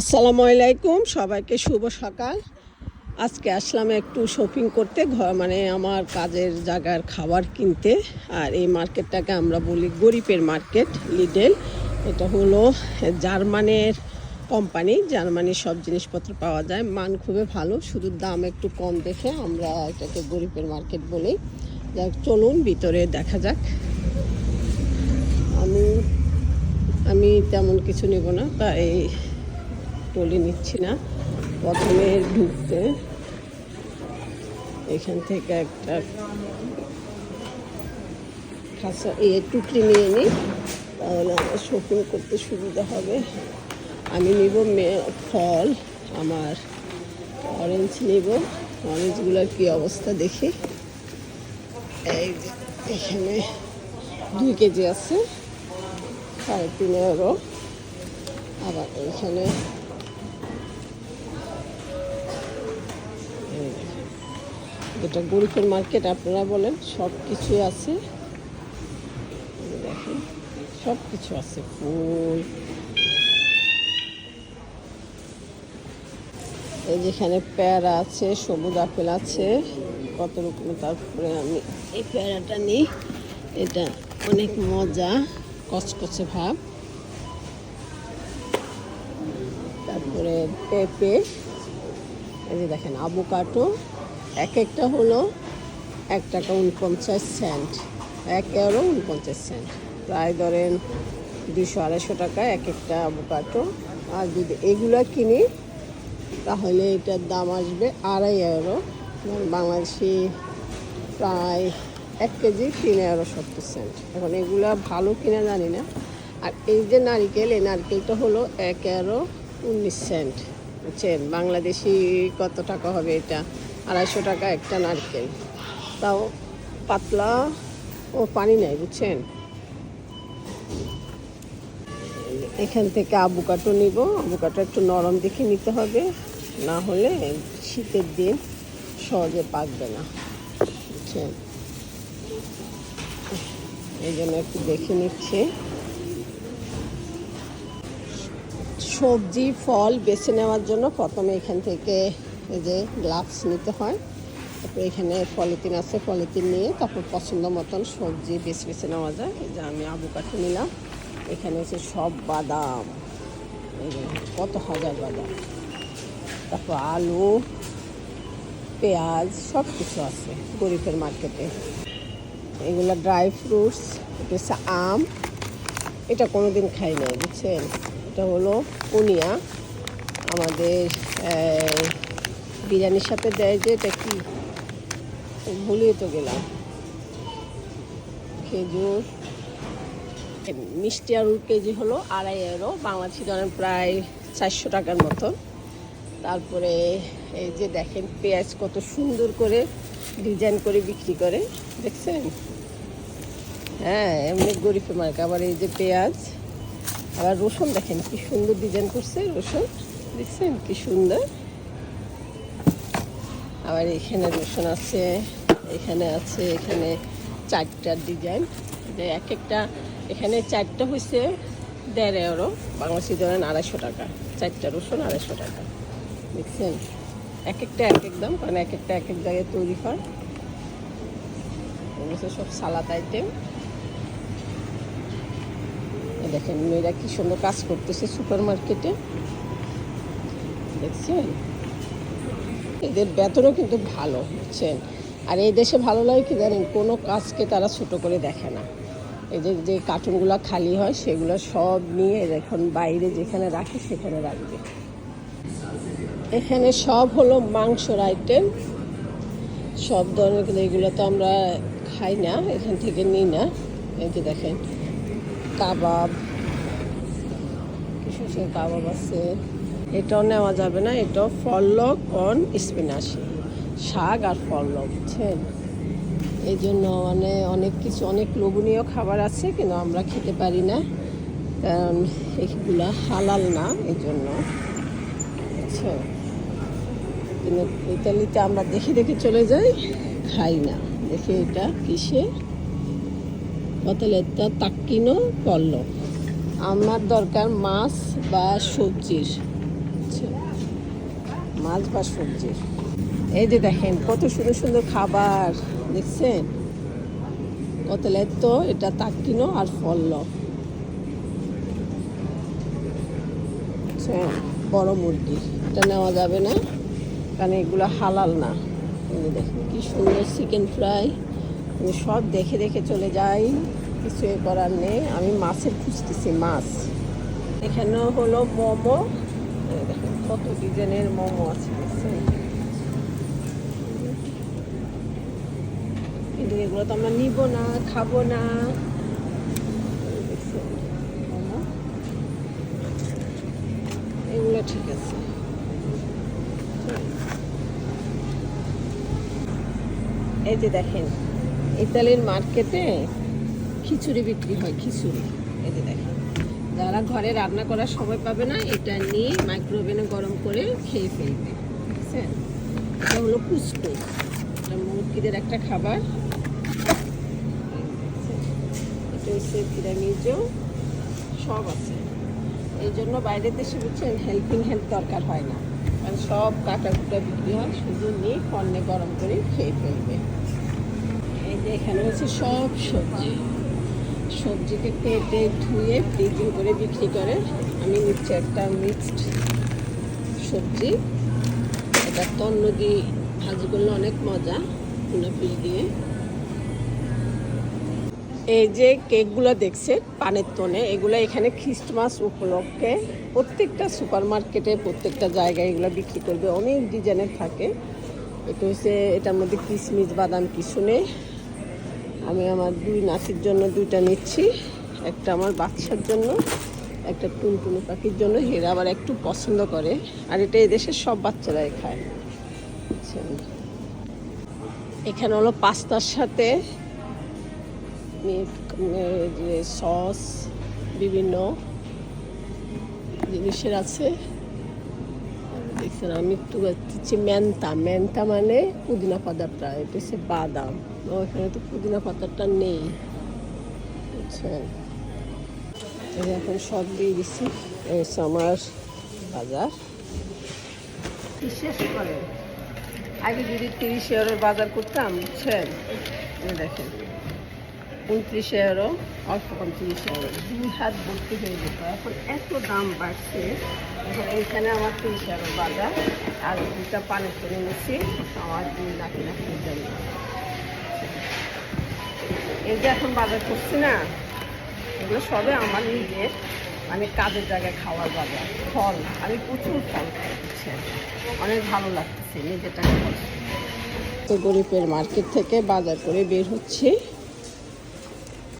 আসসালামু আলাইকুম, সবাইকে শুভ সকাল। আজকে আসলাম একটু শপিং করতে, ঘর মানে আমার কাজের জায়গার খাবার কিনতে। আর এই মার্কেটটাকে আমরা বলি গরিবের মার্কেট লিডেল এটা হলো জার্মানের কোম্পানি জার্মানির সব জিনিসপত্র পাওয়া যায়। মান খুবই ভালো, শুধু দাম একটু কম দেখে আমরা এটাকে গরিবের মার্কেট বলি। যাক, চলুন, ভিতরে দেখা যাক। আমি আমি তেমন কিছু নেব না, তাই টলি নিচ্ছি না। প্রথমে ঢুকতে এখান থেকে একটা খাসা এ টুকরি নিয়ে নিই, তাহলে আমার শপিং করতে সুবিধা হবে। আমি নিব ফল, আমার অরেঞ্জ নিব। অরেঞ্জগুলোর কী অবস্থা দেখি। এই এখানে দুই কেজি আছে, সাড়ে তিন এগারো আবার এখানে এটা গরিবের মার্কেট, আপনারা বলেন সব কিছুই আছে দেখেন সব কিছু আছে, ফুল। এই যেখানে পেয়ারা আছে, সবুজ আপেল আছে, কত রকম তারপরে আমি এই পেয়ারাটা নিই। এটা অনেক মজা, কচকচে ভাব। তারপরে পেঁপে, এই যে দেখেন আবোকাটো এক একটা হলো এক টাকা উনপঞ্চাশ সেন্ট এক এগারো উনপঞ্চাশ সেন্ট প্রায় ধরেন দুশো আড়াইশো টাকা এক একটা আবোকাটো আর যদি এগুলো কিনি, তাহলে এটার দাম আসবে আড়াই এগারো মানে বাংলাদেশি প্রায় এক কেজি তিন এগারো সত্তর সেন্ট এখন এগুলো ভালো কিনা জানি না। আর এই যে নারিকেল, এই নারকেলটা হলো এক এগারো উনিশ সেন্ট বুঝছেন? বাংলাদেশি কত টাকা হবে এটা? আড়াইশো টাকা একটা নারকেল। তাও পাতলা ও পানি নেই, বুঝছেন? এখান থেকে আবুকাটো নিব। আবুকাটো একটু নরম দেখে নিতে হবে। না হলে শীতের দিন সহজে পাকবে না, বুঝছেন? এই জন্য একটু দেখে নিচ্ছে। সবজি, ফল বেছে নেওয়ার জন্য প্রথমে এখান থেকে এই যে গ্লাভস নিতে হয়। তারপর এখানে পলিথিন আছে, পলিথিন নিয়ে তারপর পছন্দ মতন সবজি বেছে বেছে নেওয়া যায়। এই যে আমি আবু কাঠি নিলাম। এখানে হচ্ছে সব বাদাম। কত হাজার বাদাম। তারপর আলু, পেঁয়াজ সব কিছু আছে গরিবের মার্কেটে। এগুলো ড্রাই ফ্রুটস, এটা আম। এটা কোনো দিন খাই নাই, বুঝছেন? এটা হলো পুনিয়া। আমাদের বিরিয়ানির সাথে দেয় যে এটা কি? ভুলিয়ে তো গেলাম। খেজুর, মিষ্টি আলুর কেজি হলো আড়াই এরো বাংলাদেশি ধরেন প্রায় চারশো টাকার মতো। তারপরে, এই যে দেখেন পেঁয়াজ কত সুন্দর করে ডিজাইন করে বিক্রি করে। দেখছেন? হ্যাঁ এমনি গরিব মার্ক। আবার এই যে পেঁয়াজ আবার রসুন দেখেন, কি সুন্দর ডিজাইন করছে, রসুন। দেখছেন কি সুন্দর? আবার এখানে রসুন আছে, এখানে আছে, এখানে চারটা ডিজাইন যে এক একটা, এখানে চারটা হয়েছে দেড় এগারো বাংলাদেশি ধরেন আড়াইশো টাকা। চারটা রসুন আড়াইশো টাকা। দেখছেন? এক একটা এক এক দাম, কারণ এক একটা এক এক জায়গায় তৈরি হয়। সব সালাদ আইটেম দেখেন, মেয়েরা কি সুন্দর কাজ করতেছে সুপার মার্কেটে দেখছেন? এদের বেতনও কিন্তু ভালো, বুঝছেন? আর এই দেশে ভালো লাগে কি জানেন? কোনো কাজকে তারা ছোট করে দেখে না। এদের যে যে কার্টুনগুলো খালি হয়, সেগুলো সব নিয়ে এখন বাইরে যেখানে রাখে, সেখানে রাখবে। এখানে সব হলো মাংসর আইটেম সব ধরনের কিন্তু এগুলো তো আমরা খাই না, এখান থেকে নিই না। এই যে দেখেন, কাবাব কিছু কাবাব আছে। এটাও নেওয়া যাবে না, এটাও ফলক অন স্পিনাশি শাক আর ফলক, বুঝছেন? এই জন্য মানে অনেক কিছু, অনেক লোভনীয় খাবার আছে, কিন্তু আমরা খেতে পারি না, কারণ এগুলা হালাল না এই জন্য কিন্তু ইতালিতে আমরা দেখে দেখে চলে যাই, খাই না। দেখে এটা কিসে কতলেটা তাক্কিনো পল্ল আমার দরকার মাছ বা সবজির। বুঝছেন মাছ বা সবজির। এই যে দেখেন, কত সুন্দর সুন্দর খাবার, দেখছেন? কত তো এটা তাকিনো আর ফলল। বুঝছেন বড় মুরগি, এটা নেওয়া যাবে না, কারণ এগুলো হালাল না। দেখেন, কি সুন্দর চিকেন ফ্রাই সব দেখে দেখে চলে যাই। কিছু এ করার নেই। আমি মাছের খুঁজতেছি, মাছ। এখানে হলো মোমো। কত ডিজাইনের মোমো আছে কিন্তু এগুলো তো আমরা নিব না, খাব না। এগুলো ঠিক আছে। এই যে দেখেন, ইতালির মার্কেটে খিচুড়ি বিক্রি হয়, খিচুড়ি। যে দেখেন। যারা ঘরে রান্না করার সময় পাবে না, এটা নিয়ে মাইক্রোওভেনে গরম করে খেয়ে ফেলবে। ঠিক আছে? এটা হলো কুসকুস এটা মুরগিদের একটা খাবার। এটা হচ্ছে পিরামিজও সব আছে। এই জন্য বাইরের দেশে বুঝছেন হেল্পিং হ্যান্ড দরকার হয় না। কারণ সব কাটা কুটা বিক্রি হয়, শুধু নিয়ে কর্নে গরম করে খেয়ে ফেলবে। এই যে এখানে হচ্ছে সব সবজি। সবজিকে কেটে ধুয়ে ফ্রিজিং করে বিক্রি করে। আমি নিচ্ছি একটা মিক্সড সবজি। এটা তন্ন দিয়ে ভাজি করলে অনেক মজা পিস দিয়ে। এই যে কেকগুলো দেখছে পানের তনে, এগুলো এখানে খ্রিস্টমাস উপলক্ষে প্রত্যেকটা সুপার মার্কেটে প্রত্যেকটা জায়গায় এগুলো বিক্রি করবে। অনেক ডিজাইনের থাকে। এটা হচ্ছে, এটার মধ্যে কিশমিশ বাদাম কিছু নেই আমি আমার দুই নাতির জন্য দুইটা নিচ্ছি। একটা আমার বাচ্চার জন্য, একটা টুনটুনি পাখির জন্য। হেরা আবার একটু পছন্দ করে। আর এটা এদেশের সব বাচ্চারাই খায়। এখানে হলো পাস্তার সাথে সস, বিভিন্ন জিনিসের আছে। দেখছেন, আমি একটু মেনতা মেনতা মানে পুদিনা পাতাটা এটা হচ্ছে বাদাম। এখানে তো পুদিনা পাতাটা নেই। বুঝছেন? এখন সব দিয়ে দিচ্ছি এই আমার বাজার। বিশেষ করে? আগে যদি তিরিশ এগারোর বাজার করতাম, বুঝছেন? দেখেন, উনত্রিশ এগারো অল্প কম তিরিশ এগারো দুই হাত ভর্তি হয়ে যেত এখন এত দাম বাড়ছে। এখন এইখানে আমার তিরিশ এগারো বাজার। আর দুটা পানের কিনে নিচ্ছি। আমার দুই নাকি নাকির জন্য এই যে এখন বাজার করছি না, এগুলো সবে আমার নিজের মানে কাজের জায়গায় খাওয়ার বাজার, ফল, আমি প্রচুর ফল খাচ্ছি। অনেক ভালো লাগতেছে, নিজের টাকা তো গরিবের মার্কেট থেকে বাজার করে বের হচ্ছে।